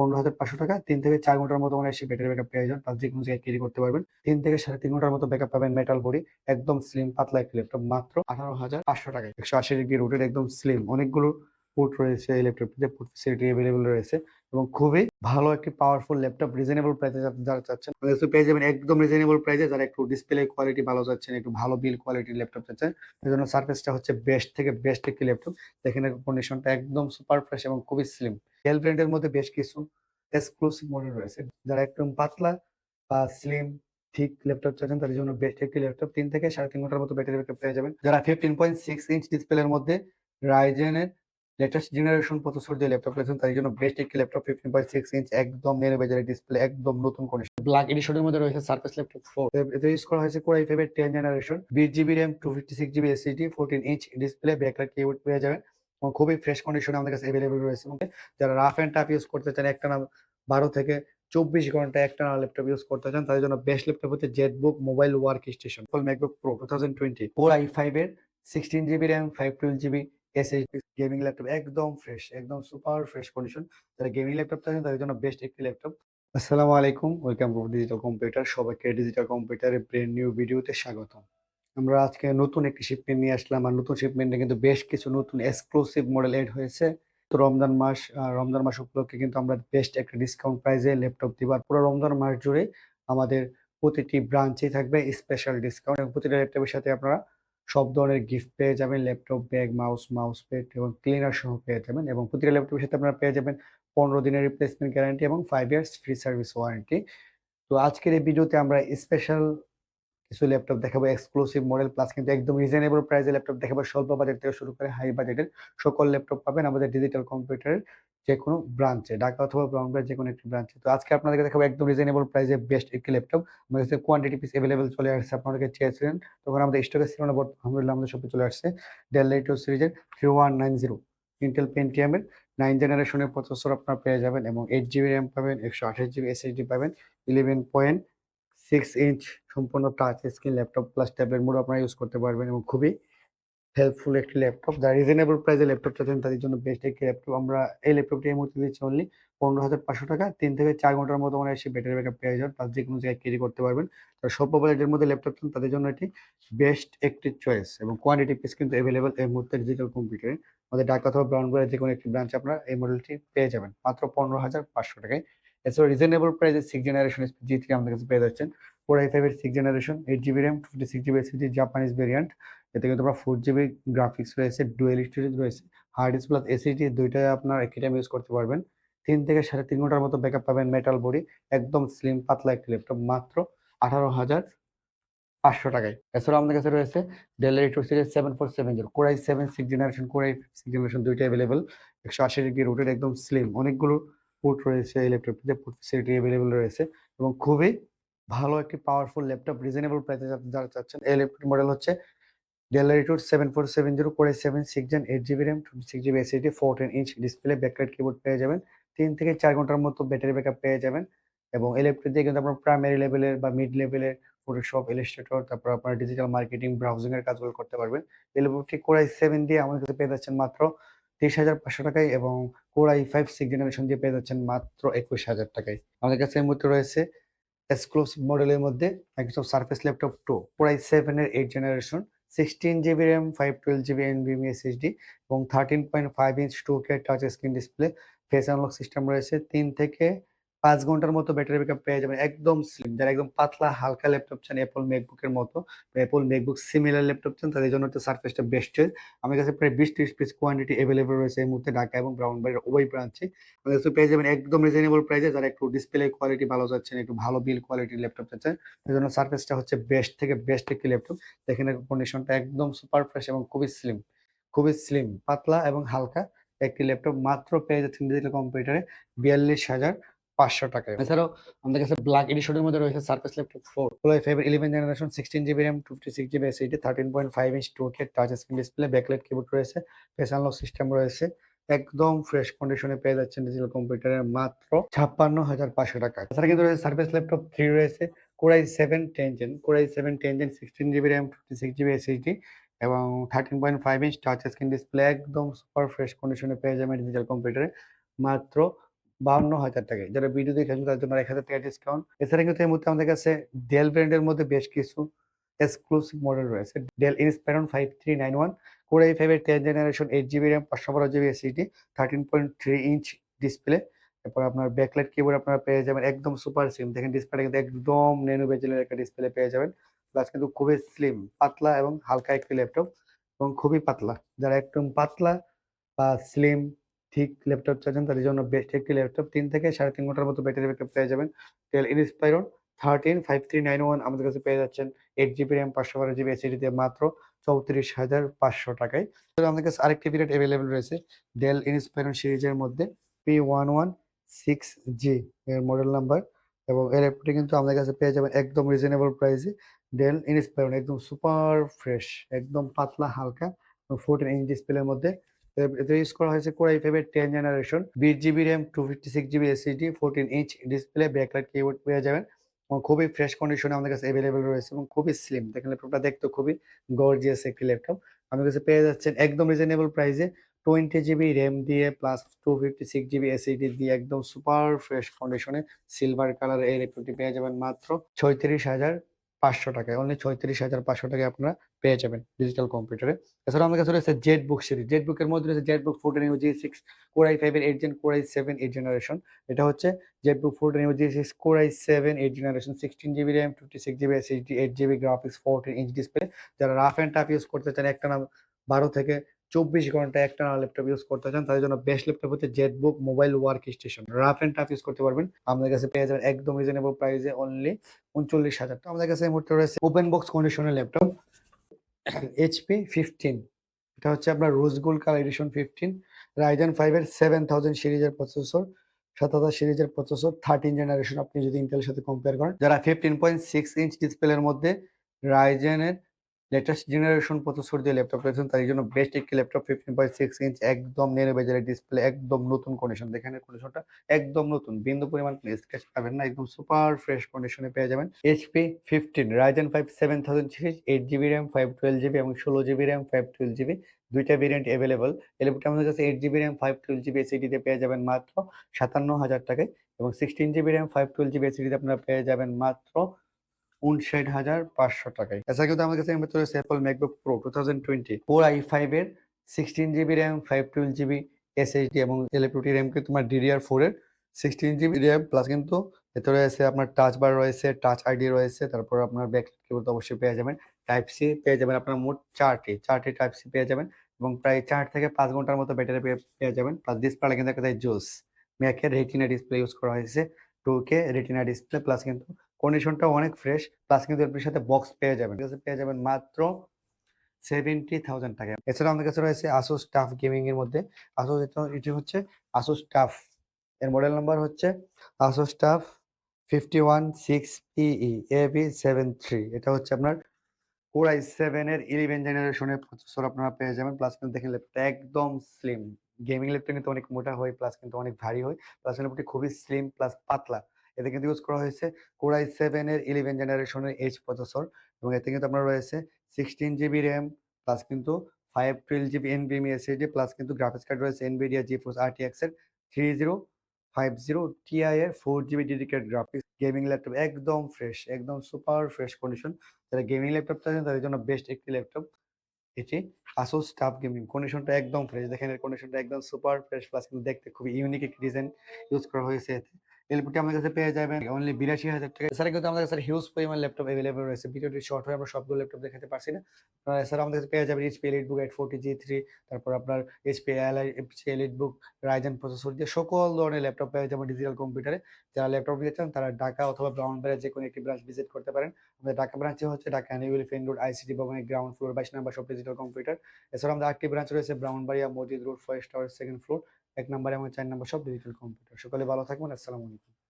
পনেরো হাজার পাঁচশো টাকা, তিন থেকে চার ঘণ্টার মতো মানে সে ব্যাটারি ব্যাকআপ পেয়ে যান যে কোনো জায়গায় ক্যারি করতে পারবেন। তিন থেকে সাড়ে তিন ঘণ্টার মতো ব্যাকআপ পাবেন মেটাল বডি একদম স্লিম পাতলা একটি ল্যাপটপ মাত্র আঠারো হাজার পাঁচশো টাকা। একশো আশি ডিগ্রি রুটেড একদম স্লিম অনেকগুলো পোর্ট রয়েছে এই ল্যাপটপটিতে পোর্ট ফেসিলিটি অ্যাভেলেবল রয়েছে। এবং খুবই ভালো একটি পাওয়ারফুল ল্যাপটপ রিজনেবল প্রাইসে যারা চাচ্ছেন পেয়ে যাবেন একদম রিজনেবল প্রাইসে যারা একটু ডিসপ্লে কোয়ালিটি ভালো চাচ্ছেন, একটু ভালো বিল কোয়ালিটির ল্যাপটপ চাচ্ছেন এই জন্য সার্ফেসটা হচ্ছে বেস্ট থেকে বেস্ট একটি ল্যাপটপ দেখেন কন্ডিশনটা একদম সুপার ফ্রেশ এবং খুবই স্লিম ডেল ব্র্যান্ডের মধ্যে বেশ কিছু এক্সক্লুসিভ মডেল রয়েছে। যারা একদম পাতলা বা স্লিম ঠিক ল্যাপটপ চাচ্ছেন, তাদের জন্য বেস্ট একটি ল্যাপটপ তিন থেকে সাড়ে তিন ঘণ্টার মতো ব্যাটারি ব্যাকআপ পেয়ে যাবেন। যারা ফিফটিন পয়েন্ট সিক্স ইঞ্চ ডিসপ্লের মধ্যে রাইজেনের লেটেস্ট জেনারেশন প্রসেসর দিয়ে ল্যাপটপ রয়েছেন তার জন্য বেস্ট একটি laptop fifteen point six inch একদম নেড়ে বেজারের ডিসপ্লে একদম নতুন কন্ডিশন ব্ল্যাক এডিশনের মধ্যে রয়েছে সার্ফেস ল্যাপটপ ফোর ইউজ করা হয়েছে কোরাই ফাইভের টেন জেনারেশন বিশ GB RAM two fifty six GB SSD fourteen inch display backlight keyboard পেয়ে যাবেন। এবং খুবই ফ্রেশ কন্ডিশনে আমাদের কাছে অ্যাভেলেবল রয়েছে। এবং যারা রাফ অ্যান্ড টাফ ইউজ করতে চান একটা বারো থেকে চব্বিশ ঘণ্টা একটা না ল্যাপটপ ইউজ করতে চান তাদের জন্য বেস্ট ল্যাপটপ হচ্ছে ZBook mobile work station MacBook Pro two thousand twenty four i ফাইভের sixteen GB RAM five twelve GB SSD gaming laptop একদম ফ্রেশ একদম সুপার ফ্রেশ কন্ডিশন যারা গেমিং ল্যাপটপ চাচ্ছেন তাদের জন্য বেস্ট একটি ল্যাপটপ আসসালামু আলাইকুম ওয়েলকাম টু ডিজিটাল কম্পিউটার সবাইকে ডিজিটাল কম্পিউটারের ব্রেন নিউ ভিডিওতে স্বাগতম। আমরা আজকে নতুন একটি শিপমেন্ট নিয়ে আসলাম, আর নতুন শিপমেন্টে কিন্তু বেশ কিছু নতুন এক্সক্লুসিভ মডেল এড হয়েছে। তো রমজান মাস রমজান মাস উপলক্ষে কিন্তু আমরা বেস্ট একটা ডিসকাউন্ট প্রাইসে ল্যাপটপ দিব, আর পুরো রমজান মাস জুড়ে আমাদের প্রতিটি ব্রাঞ্চে থাকবে স্পেশাল ডিসকাউন্ট এবং প্রতিটা ল্যাপটপের সাথে আপনারা সব ধরনের গিফট পেয়ে যাবেন laptop bag mouse mouse pad এবং ক্লিনার সহ পেয়ে যাবেন এবং প্রতিটা ল্যাপটপের সাথে আপনারা পেয়ে যাবেন পনেরো দিনের রিপ্লেসমেন্ট গ্যারান্টি এবং five years free service warranty তো আজকের এই ভিডিওতে আমরা স্পেশাল কিছু ল্যাপটপ দেখাবো এক্সক্লুসিভ মডেল প্লাস কিন্তু একদম রিজনেবল প্রাইসে ল্যাপটপ দেখাবো, স্বল্প বাজেট থেকে শুরু করে হাই বাজেটের সকল ল্যাপটপ পাবেন আমাদের ডিজিটাল কম্পিউটারের যে কোনো ব্রাঞ্চে ঢাকা অথবা ব্রাউনবাড়ির যে কোনো একটি ব্রাঞ্চে তো আজকে আপনাদেরকে দেখাবো একদম রিজনেবল প্রাইসে বেস্ট একটি ল্যাপটপ আমাদের কাছে কোয়ান্টিটি পিস অ্যাভেলেবেল চলে আসছে আপনাদেরকে চেয়েছিলেন, তখন আমাদের স্টকে ছিল না আলহামদুলিল্লাহ আমাদের সব চলে আসছে। ডেল লেটো সিরিজের three one nine zero Intel পেন্টিয়ামের nine জেনারেশনের প্রসেসর আপনারা পেয়ে যাবেন এবং এইট জিবি র্যাম পাবেন, একশো আঠাশ জিবি এসএসডি পাবেন ইলেভেন পয়েন্ট সিক্স ইঞ্চ সম্পূর্ণ touch screen laptop plus tablet mode আপনারা ইউজ করতে পারবেন এবং খুবই হেল্পফুল একটি ল্যাপটপ যা রিজনেবল প্রাইসে ল্যাপটপ চাচ্ছেন, তাদের জন্য বেস্ট একটি ল্যাপটপ আমরা এই ল্যাপটপটি এই মুহূর্তে দিচ্ছি অনলি পনেরো হাজার পাঁচশো টাকা। তিন থেকে চার ঘণ্টার মতো মানে এসে ব্যাটারি ব্যাকআপ পেয়ে যাবেন প্লাস যে কোনো জায়গায় ক্যারি করতে পারবেন। তো স্বল্প বাজেটের মধ্যে ল্যাপটপ চান, তাদের জন্য এটি বেস্ট একটি চয়েস এবং কোয়ান্টিটি পিস কিন্তু অ্যাভেলেবল এই মুহূর্তে ডিজিটাল কম্পিউটারে আমাদের ঢাকা অথবা ব্রাউনবাড়ির যে কোনো একটি ব্রাঞ্চে আপনারা এই মডেলটি পেয়ে যাবেন। মাত্র পনেরো হাজার পাঁচশো টাকায়। এছাড়া রিজনেবল প্রাইসে সিক্স জেনারেশন জি থ্রি আমাদের কাছে পেয়ে যাচ্ছেন। ফোর আই ফাইভের six generation eight GB RAM fifty six GB SSD Japanese variant এতে কিন্তু আপনার ফোর জিবি গ্রাফিক্স রয়েছে ডুয়েল স্টোরেজ রয়েছে। হার্ড ডিস্ক প্লাস এসিডি দুইটাই আপনার একই টাইম ইউজ করতে পারবেন। তিন থেকে সাড়ে তিন ঘণ্টার মতো ব্যাকআপ পাবেন মেটাল বডি একদম স্লিম পাতলা একটি ল্যাপটপ মাত্র আঠারো হাজার পাঁচশো টাকায়। এছাড়াও আমাদের কাছে রয়েছে Dell two series seven four seven zero core i seven six generation core i six generation দুইটা অ্যাভেলেবল একশো আশি ডিগ্রি রোটেড একদম স্লিম অনেকগুলো পোর্ট রয়েছে এই ল্যাপটপটিতে পোর্ট ফেসিলিটি অ্যাভেলেবল রয়েছে এবং খুবই ভালো একটি পাওয়ারফুল ল্যাপটপ রিজনেবল প্রাইসে যারা চাচ্ছেন, এই ল্যাপটপ মডেল হচ্ছে Dell Latitude seven four seven zero core seven six gen eight GB RAM two six GB SSD fourteen inch display backlight keyboard পেয়ে যাবেন, তিন থেকে চার ঘণ্টার মতো ব্যাটারি ব্যাকআপ পেয়ে যাবেন এবং এই ল্যাপটপ দিয়ে কিন্তু আপনার প্রাইমারি লেভেলের বা মিড লেভেলের ফটোশপ ইলাস্ট্রেটর তারপর আপনার ডিজিটাল মার্কেটিং ব্রাউজিং এর কাজগুলো করতে পারবেন। এই ল্যাপটপটি কোরাই সেভেন দিয়ে আমাদের কাছে পেয়ে যাচ্ছেন মাত্র তেইশ হাজার পাঁচশো টাকায় এবং কোরাই ফাইভ সিক্স জেনারেশন দিয়ে পেয়ে যাচ্ছেন মাত্র একুশ হাজার টাকায়। আমাদের কাছে এই মুহূর্তে রয়েছে এক্সক্লুস মডেলের মধ্যে Microsoft Surface laptop two core i সেভেনের eight generation sixteen GB RAM five twelve GB এনবিএম SSD এবং thirteen point five inch two K touch screen display face unlock system রয়েছে। তিন থেকে পাঁচ ঘণ্টার মতো ব্যাটারি ব্যাকআপ পেয়ে যাবেন। একদম স্লিম যারা একদম পাতলা, হালকা ল্যাপটপ চান অ্যাপল ম্যাকবুকের মতো অ্যাপল ম্যাকবুক সিমিলার ল্যাপটপ চান, তাদের জন্য তো সার্ফেসটা বেস্ট চয়েস আমার কাছে প্রায় বিশ ত্রিশ পিস কোয়ান্টিটি অ্যাভেলেবল রয়েছে এই মুহূর্তে ঢাকা এবং ব্রাউনবাড়ির ওই ব্রাঞ্চে আমাদের কাছে পেয়ে যাবেন একদম রিজনেবল প্রাইসে যারা একটু ডিসপ্লে কোয়ালিটি ভালো চাচ্ছেন, একটু ভালো বিল কোয়ালিটির ল্যাপটপ চাচ্ছেন তার জন্য সার্ফেসটা হচ্ছে বেস্ট থেকে বেস্ট একটি ল্যাপটপ দেখেন কন্ডিশনটা একদম সুপার ফ্রেশ এবং খুবই স্লিম খুবই স্লিম পাতলা এবং হালকা একটি ল্যাপটপ মাত্র পেয়ে যাচ্ছেন ডিজিটাল কম্পিউটারে বিয়াল্লিশ হাজার পাঁচশো টাকায় এছাড়াও আমাদের কাছে ব্ল্যাক এডিশনের মধ্যে রয়েছে Surface laptop four core i five eleven generation sixteen GB RAM two fifty six GB SSD thirteen point five inch two K touch screen display backlight keyboard রয়েছে ফেস আনলক সিস্টেম রয়েছে। একদম fresh কন্ডিশনে পেয়ে যাচ্ছেন digital কম্পিউটারের মাত্র ছাপ্পান্ন হাজার পাঁচশো টাকা। এছাড়া কিন্তু রয়েছে সার্ফেস ল্যাপটপ থ্রি রয়েছে core i seven ten gen core i seven ten gen sixteen GB RAM fifty six GB SSD এবং thirteen point five inch touch screen display একদম সুপার ফ্রেশ কন্ডিশনে পেয়ে যাবেন ডিজিটাল কম্পিউটারে মাত্র বাউন্ন হাজার টাকায়। যারা ভিডিও দেখেছেন, তাদের জন্য এক হাজার টাকা ডিসকাউন্ট এছাড়া কিন্তু এই মুহূর্তে আমাদের কাছে ডেল ব্র্যান্ডের মধ্যে বেশ কিছু এক্সক্লুসিভ মডেল রয়েছে। Dell Inspiron five three nine one core i ফাইভের ten generation eight GB RAM পাঁচশো বারো GB SSD thirteen point three inch display এরপর আপনার ব্যাকলাইট কিবোর্ড আপনারা পেয়ে যাবেন, একদম সুপার স্লিম দেখেন ডিসপ্লেটা কিন্তু একদম নেনু বেজেলের একটা ডিসপ্লে পেয়ে যাবেন। প্লাস কিন্তু খুবই স্লিম পাতলা এবং হালকা একটি ল্যাপটপ এবং খুবই পাতলা। যারা একদম পাতলা বা স্লিম ঠিক ল্যাপটপ চাচ্ছেন তাদের জন্য বেস্ট একটি ল্যাপটপ তিন থেকে সাড়ে তিন ঘণ্টার মতো ব্যাটারি ব্যাকআপ পেয়ে যাবেন। Dell Inspiron thirteen five three nine one আমাদের কাছে পেয়ে যাচ্ছেন। এইট জিবি র্যাম পাঁচশো বারো জিবি এসিডি দিয়ে মাত্র চৌত্রিশ হাজার পাঁচশো টাকায়। আমাদের কাছে আরেকটি পিরিয়ড অ্যাভেলেবল রয়েছে ডেল ইনস্পাইরন সিরিজের মধ্যে P one one six G এর মডেল নাম্বার এবং এর ল্যাপটপটি কিন্তু আমাদের কাছে পেয়ে যাবেন একদম রিজনেবল প্রাইসে ডেল ইনস্পাইরন একদম সুপার ফ্রেশ একদম পাতলা, হালকা ফোরটিন ইঞ্চ ডিসপ্লের মধ্যে ইউজ করা হয়েছে কোরাই ফাইভের টেন জেনারেশন বিশ GB RAM two fifty six GB SSD fourteen inch display backlight keyboard পেয়ে যাবেন। এবং খুবই ফ্রেশ কন্ডিশনে আমাদের কাছে অ্যাভেলেবেল রয়েছে এবং খুবই স্লিম দেখেন ল্যাপটপটা দেখতে খুবই গর্জিয়াস একটি ল্যাপটপ আমাদের কাছে পেয়ে যাচ্ছেন একদম রিজনেবল প্রাইসে টোয়েন্টি জিবি র্যাম দিয়ে plus two fifty six GB SSD দিয়ে একদম সুপার ফ্রেশ কন্ডিশনে সিলভার কালার এই ল্যাপটপটি পেয়ে যাবেন মাত্র ছয়ত্রিশ হাজার পাঁচশো টাকায় অনলি ছয়ত্রিশ হাজার পাঁচশো টাকায় আপনারা পেয়ে যাবেন ডিজিটাল কম্পিউটারে এছাড়া আমাদের কাছে রয়েছে জেট বুক সিরিজ জেট বুকের মধ্যে রয়েছে ZBook fourteen U G six core i ফাইভের eight gen core i seven eight generation এটা হচ্ছে ZBook fourteen U G six core i seven eight generation sixteen GB RAM fifty six GB SSD eight GB graphics fourteen inch display যারা rough and tough use করতে চান, একটা না বারো থেকে চব্বিশ ঘণ্টা একটা ল্যাপটপ ইউজ করতে চান, তাদের জন্য বেস্ট ল্যাপটপ হচ্ছে ZBook mobile work station rough and tough use করতে পারবেন। আমাদের কাছে পেয়ে যাবেন একদম রিজনেবল প্রাইসে অনলি উনচল্লিশ হাজার আমাদের কাছে এই মুহূর্তে রয়েছে ওপেন বক্স কন্ডিশনের ল্যাপটপ এইচপি ফিফটিন এটা হচ্ছে আপনার rose gold colour edition fifteen Ryzen ফাইভের সেভেন থাউজেন্ড সিরিজের প্রসেসর সাত হাজার সিরিজের প্রসেসর থার্টিন জেনারেশন আপনি যদি ইন্টেলের সাথে কম্পেয়ার করেন, যারা ফিফটিন পয়েন্ট সিক্স ইঞ্চ ডিসপ্লের মধ্যে রাইজেনের লেটেস্ট জেনারেশন প্রসেসর দিয়ে ল্যাপটপ পেয়েছেন তার জন্য বেস্ট একটি laptop fifteen point six inch একদম নেড়ে বেজারের ডিসপ্লে একদম নতুন কন্ডিশন দেখেন কন্ডিশনটা একদম নতুন, বিন্দু পরিমাণ স্ক্র্যাচ পাবেন না, একদম সুপার ফ্রেশ কন্ডিশনে পেয়ে যাবেন। HP fifteen Ryzen five seven thousand series eight GB RAM five twelve GB এবং ষোলো GB RAM five twelve GB দুইটা ভেরিয়েন্ট অ্যাভেলেবল এই ল্যাপটপটা আমাদের কাছে eight GB RAM five twelve GB এসিডিতে পেয়ে যাবেন মাত্র সাতান্ন হাজার টাকায় এবং sixteen GB RAM five twelve GB এসিডিতে আপনারা পেয়ে যাবেন মাত্র উনষাট হাজার পাঁচশো টাকায়। এছাড়া কিন্তু আমার কাছে এর রয়েছে Apple MacBook Pro two thousand twenty four I ফাইভের sixteen GB RAM five twelve GB SSD এবং এলএপটি র্যাম কিন্তু তোমার ডিডিআর ফোর এর সিক্সটিন জিবি র্যাম প্লাস কিন্তু এতে রয়েছে আপনার টাচ বার রয়েছে টাচ আইডি রয়েছে, তারপর আপনার ব্যাক কিবোর্ড অবশ্যই পেয়ে যাবেন। টাইপ সি পেয়ে যাবেন আপনার মোট চারটি চারটি টাইপ সি পেয়ে যাবেন এবং প্রায় চার থেকে পাঁচ ঘণ্টার মতো ব্যাটারি পেয়ে যাবেন। প্লাস ডিসপ্লে কিন্তু একটা জোস ম্যাকের রেটিনা ডিসপ্লে ইউজ করা হয়েছে two K Retina display plus কিন্তু কন্ডিশনটা অনেক ফ্রেশ প্লাস কিন্তু এর সাথে বক্স পেয়ে যাবেন। পেয়ে যাবেন মাত্র সেভেন্টি থাউজেন্ড টাকা। এছাড়া আমাদের কাছে রয়েছে আসুস টাফ গেমিং এর মধ্যে। আসুস এটি হচ্ছে আসুস টাফ এর মডেল নাম্বার হচ্ছে Asus TUF fifty one six PE A B seven three এটা হচ্ছে আপনার কোর আই সেভেন এর ইলেভেন জেনারেশনের প্রসেসর আপনারা পেয়ে যাবেন। প্লাস কিন্তু দেখেন ল্যাপটপটা একদম স্লিম গেমিং ল্যাপটপ কিন্তু অনেক মোটা হয় প্লাস কিন্তু অনেক ভারী হয়। প্লাস ল্যাপটপটি খুবই স্লিম প্লাস পাতলা। এতে কিন্তু ইউজ করা হয়েছে কোরাই সেভেন এর ইলেভেন জেনারেশনের এইচ প্রসেসর এবং এতে কিন্তু আপনার রয়েছে সিক্সটিন জিবি র্যাম প্লাস কিন্তু ফাইভ টুয়েলভ জিবি এনবিএমি এসএসডি প্লাস কিন্তু গ্রাফিক্স কার্ড রয়েছে এনভিডিয়া জি ফোর্স আরটিএক্স এর three zero five zero Ti এর four GB dedicate graphics gaming laptop একদম ফ্রেশ একদম সুপার ফ্রেশ কন্ডিশন যারা গেমিং ল্যাপটপ চাচ্ছেন, তাদের জন্য বেস্ট একটি ল্যাপটপ এটি আসুস স্টাফ গেমিং কন্ডিশনটা একদম ফ্রেশ দেখেন এর কন্ডিশনটা একদম সুপার ফ্রেশ প্লাস কিন্তু দেখতে খুবই ইউনিক একটি ডিজাইন ইউজ করা হয়েছে এতে। এলপিটি আমাদের কাছে পেয়ে যাবেন। অনলি বিরাশি হাজার টাকা। এছাড়া কিন্তু আমাদের কাছে হিউজ পরিমাণ ল্যাপটপ অ্যাভেলেবল রয়েছে। ভিডিওটি শর্ট হয়ে আমরা সবগুলো ল্যাপটপ দেখাতে পারছি না। এছাড়া আমাদের কাছে পেয়ে যাবেন HP EliteBook eight forty G three তারপর আপনার এইচপি এলআই এলিট বুক রাইজেন প্রসেসর দিয়ে সকল ধরনের ল্যাপটপ পেয়ে যাবেন ডিজিটাল কম্পিউটারে যারা ল্যাপটপ নিতে চান, তারা ঢাকা অথবা ব্রাউনবাড়ির যে কোনো একটি ব্রাঞ্চ ভিজিট করতে পারেন। আমাদের ঢাকা ব্রাঞ্চে হচ্ছে Dhaka new elephant road ICT ভবনের গ্রাউন্ড ফ্লোর বাইশ নাম্বার সব ডিজিটাল কম্পিউটার এছাড়া আমাদের আটটি ব্রাঞ্চ রয়েছে ব্রাউনবাড়িয়া মসজিদ road Forest Tower second floor এক নাম্বার এবং চার নাম্বার সব ডিজিটাল কম্পিউটার সকলে ভালো থাকবেন আসসালামু আলাইকুম।